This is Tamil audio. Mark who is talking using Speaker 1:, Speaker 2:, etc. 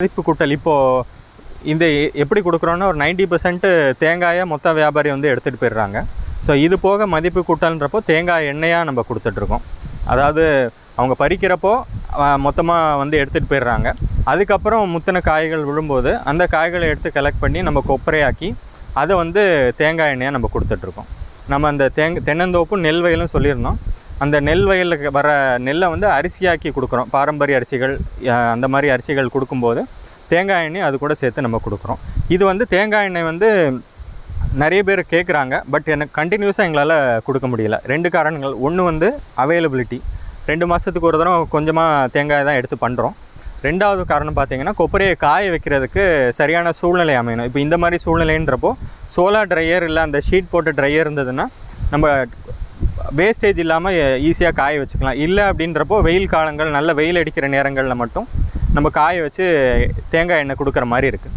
Speaker 1: மதிப்பு கூட்டல். இப்போது இந்த எ- எப்படி கொடுக்குறோன்னா ஒரு நைன்டி பர்சன்ட்டு தேங்காயை மொத்த வியாபாரி வந்து எடுத்துகிட்டு போயிடுறாங்க. ஸோ இது போக மதிப்பு கூட்டல்ன்றப்போ தேங்காய் எண்ணெயாக நம்ம கொடுத்துட்ருக்கோம். அதாவது அவங்க பறிக்கிறப்போ மொத்தமாக வந்து எடுத்துகிட்டு போயிடுறாங்க. அதுக்கப்புறம் முத்தின காய்கள் விழும்போது அந்த காய்களை எடுத்து கலெக்ட் பண்ணி நம்ம கொப்பரையாக்கி அதை வந்து தேங்காய் எண்ணெயாக நம்ம கொடுத்துட்ருக்கோம். நம்ம அந்த தேங்க தென்னந்தோப்பும் நெல் வயலும் சொல்லியிருந்தோம். அந்த நெல் வயலுக்கு வர நெல்லை வந்து அரிசியாக்கி கொடுக்குறோம். பாரம்பரிய அரிசிகள் அந்த மாதிரி அரிசிகள் கொடுக்கும்போது தேங்காய் எண்ணெய் அது கூட சேர்த்து நம்ம கொடுக்குறோம். இது வந்து தேங்காய் எண்ணெய் வந்து நிறைய பேர் கேட்குறாங்க பட் எனக்கு கண்டினியூஸாக எங்களால் கொடுக்க முடியல. ரெண்டு காரணங்கள். ஒன்று வந்து அவைலபிலிட்டி ரெண்டு மாதத்துக்கு ஒரு தடவை கொஞ்சமாக தேங்காய் தான் எடுத்து பண்ணுறோம் ரெண்டாவது காரணம் பார்த்தீங்கன்னா கொப்பரையை காய வைக்கிறதுக்கு சரியான சூழ்நிலை அமையணும். இப்போ இந்த மாதிரி சூழ்நிலைன்றப்போ சோலார் ட்ரையர் இல்லை அந்த ஷீட் போட்டு ட்ரையர் இருந்ததுன்னா நம்ம வேஸ்டேஜ் இல்லாமல் ஈஸியாக காய வச்சுக்கலாம். இல்லை அப்படின்றப்போ வெயில் காலங்கள் நல்ல வெயில் அடிக்கிற நேரங்களில் மட்டும் நம்ம காய வச்சு தேங்காய் எண்ணெய் கொடுக்குற மாதிரி இருக்குது